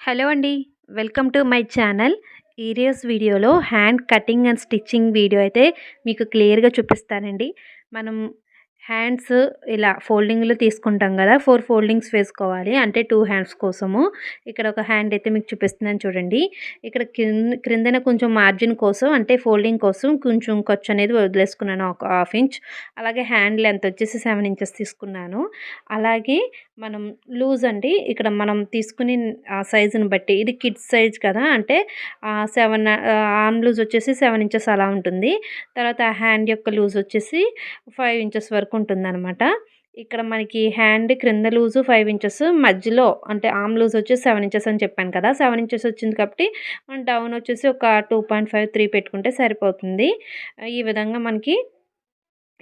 Hello అండి. Welcome to my channel. ఈరియస్ వీడియోలో hand cutting and stitching video అయితే మీకు క్లియర్గా చూపిస్తానండి. మనం హ్యాండ్స్ ఇలా ఫోల్డింగ్లో తీసుకుంటాం కదా ఫోర్ ఫోల్డింగ్స్ వేసుకోవాలి. అంటే టూ హ్యాండ్స్ కోసము. ఇక్కడ ఒక హ్యాండ్ అయితే మీకు చూపిస్తున్నాను చూడండి. ఇక్కడ క్రిందన కొంచెం మార్జిన్ కోసం అంటే ఫోల్డింగ్ కోసం కొంచెం ఖర్చు అనేది వదిలేసుకున్నాను. ఒక హాఫ్ ఇంచ్. అలాగే హ్యాండ్ లెంత్ వచ్చేసి సెవెన్ ఇంచెస్ తీసుకున్నాను. అలాగే మనం లూజ్ అండి. ఇక్కడ మనం తీసుకుని ఆ సైజుని బట్టి. ఇది కిడ్స్ సైజ్ కదా అంటే సెవెన్ ఆర్మ్ లూజ్ వచ్చేసి సెవెన్ ఇంచెస్ అలా ఉంటుంది. తర్వాత హ్యాండ్ యొక్క లూజ్ వచ్చేసి ఫైవ్ ఇంచెస్ వరకు ఉంటుందన్నమాట. ఇక్కడ మనకి హ్యాండ్ క్రింద లూజు ఫైవ్ ఇంచెస్ మధ్యలో అంటే ఆమ్ లూజ్ వచ్చేసి సెవెన్ ఇంచెస్ అని చెప్పాను కదా. సెవెన్ ఇంచెస్ వచ్చింది కాబట్టి మనం డౌన్ వచ్చేసి ఒక టూ పాయింట్ ఫైవ్ త్రీ పెట్టుకుంటే సరిపోతుంది. ఈ విధంగా మనకి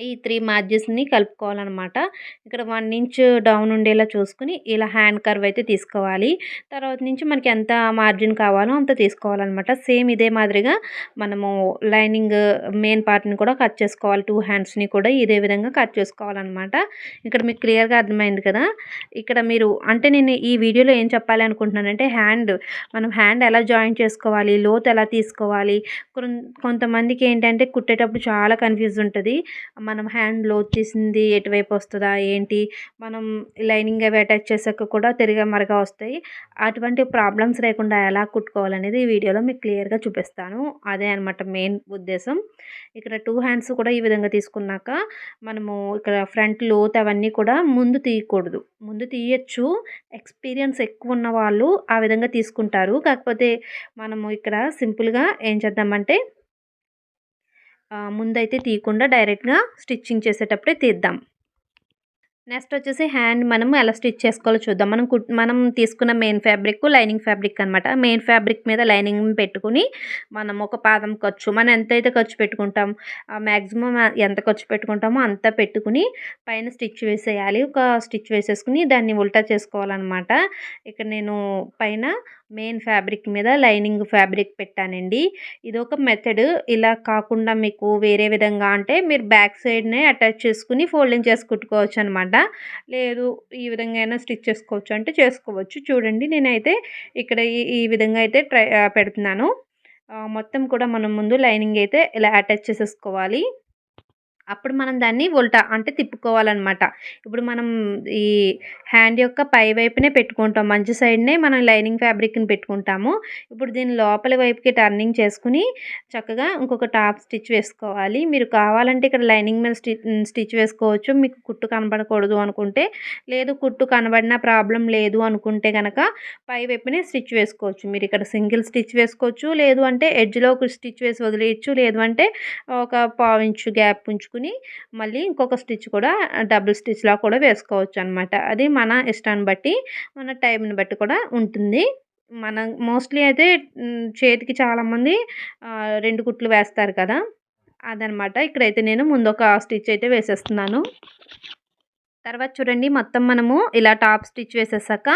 ఈ త్రీ మ్యాచెస్ని కలుపుకోవాలన్నమాట. ఇక్కడ వన్ ఇంచ్ డౌన్ ఉండేలా చూసుకుని ఇలా హ్యాండ్ కర్వ్ అయితే తీసుకోవాలి. తర్వాత నుంచి మనకి ఎంత మార్జిన్ కావాలో అంత తీసుకోవాలన్నమాట. సేమ్ ఇదే మాదిరిగా మనము లైనింగ్ మెయిన్ పార్ట్ని కూడా కట్ చేసుకోవాలి. టూ హ్యాండ్స్ని కూడా ఇదే విధంగా కట్ చేసుకోవాలన్నమాట. ఇక్కడ మీకు క్లియర్గా అర్థమైంది కదా? ఇక్కడ మీరు అంటే నేను ఈ వీడియోలో ఏం చెప్పాలి అనుకుంటున్నానంటే హ్యాండ్ మనం హ్యాండ్ ఎలా జాయిన్ చేసుకోవాలి లోత్ ఎలా తీసుకోవాలి? కొంతమందికి ఏంటంటే కుట్టేటప్పుడు చాలా కన్ఫ్యూజ్ ఉంటుంది. మనం హ్యాండ్లో వచ్చేసింది ఎటువైపు వస్తుందా ఏంటి? మనం లైనింగ్ అవి అటాచ్ చేసాక కూడా తిరిగి మరగా వస్తాయి. అటువంటి ప్రాబ్లమ్స్ లేకుండా ఎలా కుట్టుకోవాలనేది ఈ వీడియోలో మీకు క్లియర్గా చూపిస్తాను. అదే అనమాట మెయిన్ ఉద్దేశం. ఇక్కడ టూ హ్యాండ్స్ కూడా ఈ విధంగా తీసుకున్నాక మనము ఇక్కడ ఫ్రంట్ లోత్ అవన్నీ కూడా ముందు తీయకూడదు. ముందు తీయచ్చు. ఎక్స్పీరియన్స్ ఎక్కువ ఉన్న వాళ్ళు ఆ విధంగా తీసుకుంటారు. కాకపోతే మనము ఇక్కడ సింపుల్గా ఏం చేద్దామంటే ముందైతే తీయకుండా డైరెక్ట్గా స్టిచ్చింగ్ చేసేటప్పుడే తీద్దాం. నెక్స్ట్ వచ్చేసి హ్యాండ్ మనం ఎలా స్టిచ్ చేసుకోవాలో చూద్దాం. మనం మనం తీసుకున్న మెయిన్ ఫ్యాబ్రిక్ లైనింగ్ ఫ్యాబ్రిక్ అనమాట మెయిన్ ఫ్యాబ్రిక్ మీద లైనింగ్ పెట్టుకుని మనం ఒక పాదం ఖర్చు మనం ఎంతైతే ఖర్చు పెట్టుకుంటాం మ్యాక్సిమం ఎంత ఖర్చు పెట్టుకుంటామో అంత పెట్టుకుని పైన స్టిచ్ వేసేయాలి. ఒక స్టిచ్ వేసేసుకుని దాన్ని ఉల్టా చేసుకోవాలన్నమాట. ఇక్కడ నేను పైన మెయిన్ ఫ్యాబ్రిక్ మీద లైనింగ్ ఫ్యాబ్రిక్ పెట్టానండి. ఇది ఒక మెథడ్. ఇలా కాకుండా మీకు వేరే విధంగా అంటే మీరు బ్యాక్ సైడ్నే అటాచ్ చేసుకుని ఫోల్డింగ్ చేసి కుట్టుకోవచ్చు అనమాట లేదు ఈ విధంగా అయినా స్టిచ్ చేసుకోవచ్చు అంటే చేసుకోవచ్చు. చూడండి నేనైతే ఇక్కడ ఈ ఈ విధంగా అయితే ట్రై పెడుతున్నాను. మొత్తం కూడా మనం ముందు లైనింగ్ అయితే ఇలా అటాచ్ చేసేసుకోవాలి. అప్పుడు మనం దాన్ని ఉల్టా అంటే తిప్పుకోవాలన్నమాట. ఇప్పుడు మనం ఈ హ్యాండ్ యొక్క పై వైపునే పెట్టుకుంటాం. మంచి సైడ్నే మనం లైనింగ్ ఫ్యాబ్రిక్ని పెట్టుకుంటాము. ఇప్పుడు దీని లోపల వైపుకి టర్నింగ్ చేసుకుని చక్కగా ఇంకొక టాప్ స్టిచ్ వేసుకోవాలి. మీరు కావాలంటే ఇక్కడ లైనింగ్ మీద స్టిచ్ వేసుకోవచ్చు. మీకు కుట్టు కనబడకూడదు అనుకుంటే లేదు కుట్టు కనబడిన ప్రాబ్లం లేదు అనుకుంటే కనుక పై వైపునే స్టిచ్ వేసుకోవచ్చు. మీరు ఇక్కడ సింగిల్ స్టిచ్ వేసుకోవచ్చు. లేదు అంటే ఎడ్జ్లో ఒక స్టిచ్ వేసి వదిలేయచ్చు. లేదు అంటే ఒక పావించు గ్యాప్ ఉంచుకుని వేసుకుని మళ్ళీ ఇంకొక స్టిచ్ కూడా డబుల్ స్టిచ్లా కూడా వేసుకోవచ్చు అనమాట అది మన ఇష్టాన్ని బట్టి మన టైంని బట్టి కూడా ఉంటుంది. మన మోస్ట్లీ అయితే చేతికి చాలామంది రెండు కుట్లు వేస్తారు కదా. అదనమాట. ఇక్కడైతే నేను ముందు ఒక స్టిచ్ అయితే వేసేస్తున్నాను. తర్వాత చూడండి మొత్తం మనము ఇలా టాప్ స్టిచ్ వేసేసాక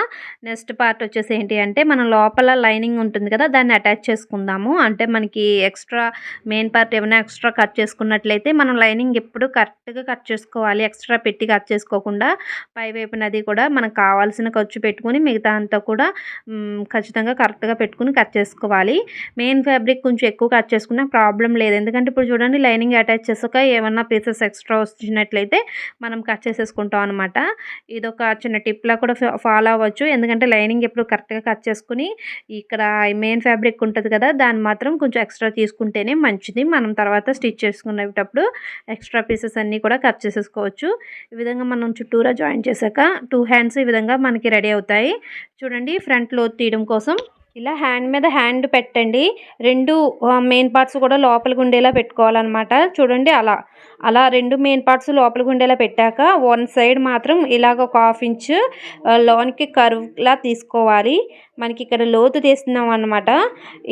నెక్స్ట్ పార్ట్ వచ్చేసి ఏంటి అంటే మనం లోపల లైనింగ్ ఉంటుంది కదా దాన్ని అటాచ్ చేసుకుందాము. అంటే మనకి ఎక్స్ట్రా మెయిన్ పార్ట్ ఏమైనా ఎక్స్ట్రా కట్ చేసుకున్నట్లయితే మనం లైనింగ్ ఎప్పుడు కరెక్ట్గా కట్ చేసుకోవాలి. ఎక్స్ట్రా పెట్టి కట్ చేసుకోకుండా పై వైపునది కూడా మనకు కావాల్సిన ఖర్చు పెట్టుకుని మిగతా అంతా కూడా ఖచ్చితంగా కరెక్ట్గా పెట్టుకుని కట్ చేసుకోవాలి. మెయిన్ ఫ్యాబ్రిక్ కొంచెం ఎక్కువ కట్ చేసుకున్నా ప్రాబ్లం లేదు. ఎందుకంటే ఇప్పుడు చూడండి లైనింగ్ అటాచ్ చేసాక ఏమన్నా పీసెస్ ఎక్స్ట్రా వచ్చినట్లయితే మనం కట్ చేసేసుకుంటాం. అనమాట. ఇదొక చిన్న టిప్లా కూడా ఫాలో అవ్వచ్చు. ఎందుకంటే లైనింగ్ ఎప్పుడు కరెక్ట్గా కట్ చేసుకుని ఇక్కడ మెయిన్ ఫ్యాబ్రిక్ ఉంటుంది కదా దాన్ని మాత్రం కొంచెం ఎక్స్ట్రా తీసుకుంటేనే మంచిది. మనం తర్వాత స్టిచ్ చేసుకునేటప్పుడు ఎక్స్ట్రా పీసెస్ అన్నీ కూడా కట్ చేసేసుకోవచ్చు. ఈ విధంగా మనం చుట్టూరా జాయిన్ చేశాక టూ హ్యాండ్స్ ఈ విధంగా మనకి రెడీ అవుతాయి. చూడండి ఫ్రంట్లో తీయడం కోసం ఇలా హ్యాండ్ మీద హ్యాండ్ పెట్టండి. రెండు మెయిన్ పార్ట్స్ కూడా లోపలికి ఉండేలా పెట్టుకోవాలన్నమాట. చూడండి అలా. అలా రెండు మెయిన్ పార్ట్స్ లోపలికి ఉండేలా పెట్టాక వన్ సైడ్ మాత్రం ఇలాగ ఒక హాఫ్ ఇంచ్ లోనికి కర్వ్లా తీసుకోవాలి. మనకి ఇక్కడ లోతు తీస్తున్నాం అనమాట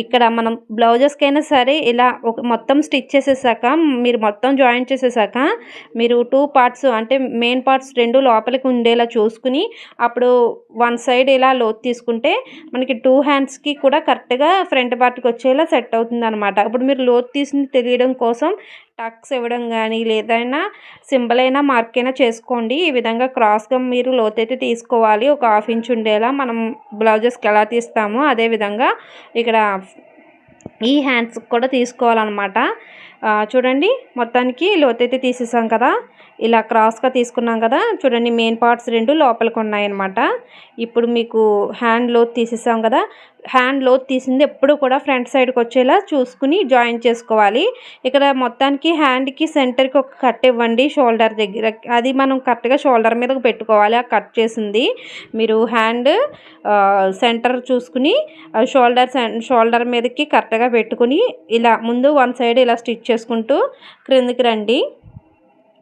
ఇక్కడ మనం బ్లౌజెస్కైనా సరే ఇలా ఒక మొత్తం స్టిచ్ చేసేసాక మీరు మొత్తం జాయిన్ చేసేసాక మీరు టూ పార్ట్స్ అంటే మెయిన్ పార్ట్స్ రెండు లోపలికి ఉండేలా చూసుకుని అప్పుడు వన్ సైడ్ ఇలా లోతు తీసుకుంటే మనకి టూ హ్యాండ్స్ హ్యాండ్స్కి కూడా కరెక్ట్గా ఫ్రంట్ పార్ట్కి వచ్చేలా సెట్ అవుతుంది అనమాట ఇప్పుడు మీరు లోతు తీసింది తెలియడం కోసం టక్స్ ఇవ్వడం కానీ లేదైనా సింబల్ అయినా మార్క్ అయినా చేసుకోండి. ఈ విధంగా క్రాస్గా మీరు లోతైతే తీసుకోవాలి. ఒక హాఫ్ ఇంచ్ ఉండేలా మనం బ్లౌజెస్కి ఎలా తీస్తామో అదేవిధంగా ఇక్కడ ఈ హ్యాండ్స్కి కూడా తీసుకోవాలన్నమాట. చూడండి మొత్తానికి లోతైతే తీసేసాం కదా. ఇలా క్రాస్గా తీసుకున్నాం కదా. చూడండి మెయిన్ పార్ట్స్ రెండు లోపలికి ఉన్నాయన్నమాట. ఇప్పుడు మీకు హ్యాండ్ లోత్ తీసేసాం కదా. హ్యాండ్ లోత్ తీసింది ఎప్పుడు కూడా ఫ్రంట్ సైడ్కి వచ్చేలా చూసుకుని జాయిన్ చేసుకోవాలి. ఇక్కడ మొత్తానికి హ్యాండ్కి సెంటర్కి ఒక కట్ ఇవ్వండి షోల్డర్ దగ్గర. అది మనం కరెక్ట్గా షోల్డర్ మీదకి పెట్టుకోవాలి. ఆ కట్ చేసింది. మీరు హ్యాండ్ సెంటర్ చూసుకుని షోల్డర్ షోల్డర్ మీదకి కరెక్ట్గా పెట్టుకుని ఇలా ముందు వన్ సైడ్ ఇలా స్టిచ్ చేసుకుంటూ క్రిందికి రండి.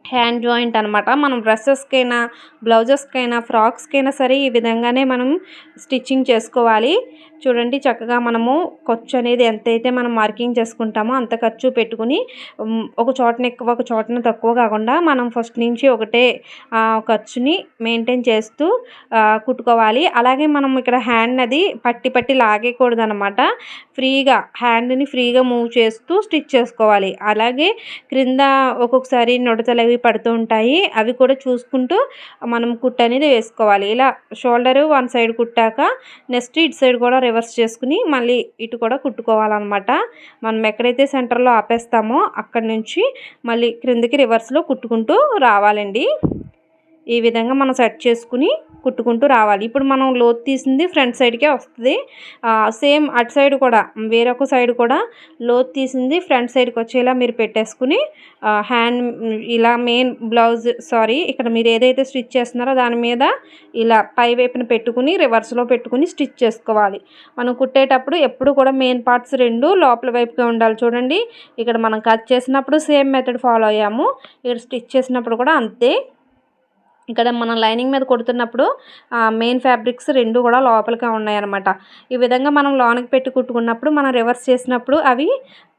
హ్యాండ్ జాయింట్ అనమాట మనం డ్రెస్సెస్కైనా బ్లౌజెస్కైనా ఫ్రాక్స్కైనా సరే ఈ విధంగానే మనం స్టిచ్చింగ్ చేసుకోవాలి. చూడండి చక్కగా మనము ఖర్చు అనేది ఎంతైతే మనం మార్కింగ్ చేసుకుంటామో అంత ఖర్చు పెట్టుకుని ఒక చోటన ఎక్కువ ఒక చోటన తక్కువ కాకుండా మనం ఫస్ట్ నుంచి ఒకటే ఖర్చుని మెయింటైన్ చేస్తూ కుట్టుకోవాలి. అలాగే మనం ఇక్కడ హ్యాండ్ అది పట్టి పట్టి లాగేయకూడదు అనమాట ఫ్రీగా హ్యాండ్ని ఫ్రీగా మూవ్ చేస్తూ స్టిచ్ చేసుకోవాలి. అలాగే క్రింద ఒక్కొక్కసారి నుడతలు అవి పడుతూ ఉంటాయి. అవి కూడా చూసుకుంటూ మనం కుట్టు అనేది వేసుకోవాలి. ఇలా షోల్డర్ వన్ సైడ్ కుట్టాక నెక్స్ట్ ఇటు సైడ్ కూడా రివర్స్ చేసుకుని మళ్ళీ ఇటు కూడా కుట్టుకోవాలన్నమాట. మనం ఎక్కడైతే సెంటర్లో ఆపేస్తామో అక్కడి నుంచి మళ్ళీ క్రిందికి రివర్స్లో కుట్టుకుంటూ రావాలండి. ఈ విధంగా మనం సెట్ చేసుకుని కుట్టుకుంటూ రావాలి. ఇప్పుడు మనం లోతు తీసింది ఫ్రంట్ సైడ్కే వస్తుంది. సేమ్ అటు సైడ్ కూడా వేరొక సైడ్ కూడా లోతు తీసింది ఫ్రంట్ సైడ్కి వచ్చేలా మీరు పెట్టేసుకుని హ్యాండ్ ఇలా మెయిన్ బ్లౌజ్ సారీ ఇక్కడ మీరు ఏదైతే స్టిచ్ చేస్తున్నారో దాని మీద ఇలా పై వైపున పెట్టుకుని రివర్స్లో పెట్టుకుని స్టిచ్ చేసుకోవాలి. మనం కుట్టేటప్పుడు ఎప్పుడు కూడా మెయిన్ పార్ట్స్ రెండు లోపల వైపుగా ఉండాలి చూడండి. ఇక్కడ మనం కట్ చేసినప్పుడు సేమ్ మెథడ్ ఫాలో అయ్యాము. ఇక్కడ స్టిచ్ చేసినప్పుడు కూడా అంతే. ఇక్కడ మనం లైనింగ్ మీద కొడుతున్నప్పుడు మెయిన్ ఫ్యాబ్రిక్స్ రెండు కూడా లోపలిగా ఉన్నాయన్నమాట. ఈ విధంగా మనం లోనకి పెట్టి కుట్టుకున్నప్పుడు మనం రివర్స్ చేసినప్పుడు అవి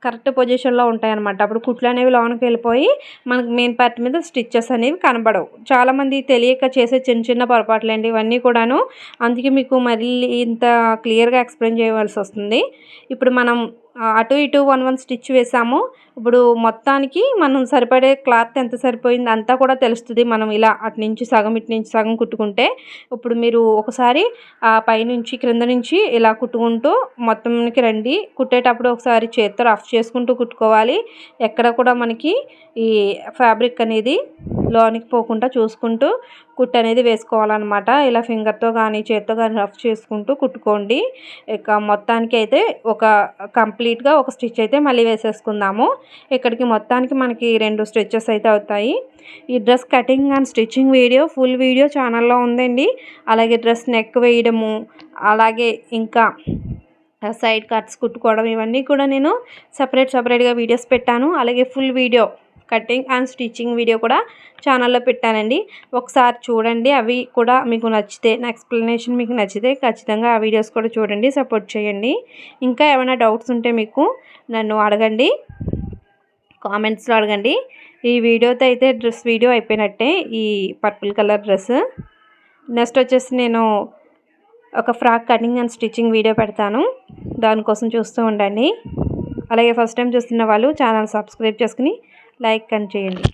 కరెక్ట్ పొజిషన్లో ఉంటాయి అనమాట అప్పుడు కుట్లు అనేవి లోనికి వెళ్ళిపోయి మనకి మెయిన్ పార్ట్ మీద స్టిచ్చెస్ అనేవి కనబడవు. చాలామంది తెలియక చేసే చిన్న చిన్న పొరపాట్లు అండి ఇవన్నీ కూడాను. అందుకే మీకు మళ్ళీ ఇంత క్లియర్గా ఎక్స్ప్లెయిన్ చేయవలసి వస్తుంది. ఇప్పుడు మనం అటు ఇటు వన్ వన్ స్టిచ్ వేసాము. ఇప్పుడు మొత్తానికి మనం సరిపడే క్లాత్ ఎంత సరిపోయింది అంతా కూడా తెలుస్తుంది మనం ఇలా అటు నుంచి సగం ఇటు నుంచి సగం కుట్టుకుంటే. ఇప్పుడు మీరు ఒకసారి ఆ పైనుంచి క్రింద నుంచి ఇలా కుట్టుకుంటూ మొత్తంకి రండి. కుట్టేటప్పుడు ఒకసారి చేత్తో రఫ్ చేసుకుంటూ కుట్టుకోవాలి. ఎక్కడ కూడా మనకి ఈ ఫ్యాబ్రిక్ అనేది లోనికి పోకుండా చూసుకుంటూ కుట్టు అనేది వేసుకోవాలన్నమాట. ఇలా ఫింగర్తో కానీ చేత్తో కానీ రఫ్ చేసుకుంటూ కుట్టుకోండి. ఇక మొత్తానికి అయితే ఒక కంప్లీట్గా ఒక స్టిచ్ అయితే మళ్ళీ వేసేసుకుందాము. ఇక్కడికి మొత్తానికి మనకి రెండు స్టిచ్చెస్ అయితే అవుతాయి. ఈ dress cutting and stitching video full video ఛానల్లో ఉందండి. అలాగే డ్రెస్ నెక్ వేయడము అలాగే ఇంకా సైడ్ కట్స్ కుట్టుకోవడం ఇవన్నీ కూడా నేను సపరేట్ సపరేట్గా వీడియోస్ పెట్టాను. అలాగే full video cutting and stitching video కూడా ఛానల్లో పెట్టానండి. ఒకసారి చూడండి అవి కూడా మీకు నచ్చితే నా ఎక్స్ప్లెనేషన్ మీకు నచ్చితే ఖచ్చితంగా ఆ వీడియోస్ కూడా చూడండి సపోర్ట్ చేయండి. ఇంకా ఏమైనా డౌట్స్ ఉంటే మీకు నన్ను అడగండి. కామెంట్స్లో అడగండి. ఈ వీడియోతో అయితే డ్రెస్ వీడియో అయిపోయినట్టే ఈ పర్పుల్ కలర్ డ్రెస్ నెక్స్ట్ వచ్చేసి నేను ఒక frock cutting and stitching video పెడతాను. దానికోసం చూస్తూ ఉండండి. అలాగే ఫస్ట్ టైం చూస్తున్న వాళ్ళు ఛానల్ సబ్స్క్రైబ్ చేసుకుని లైక్ అండ్ చేయండి.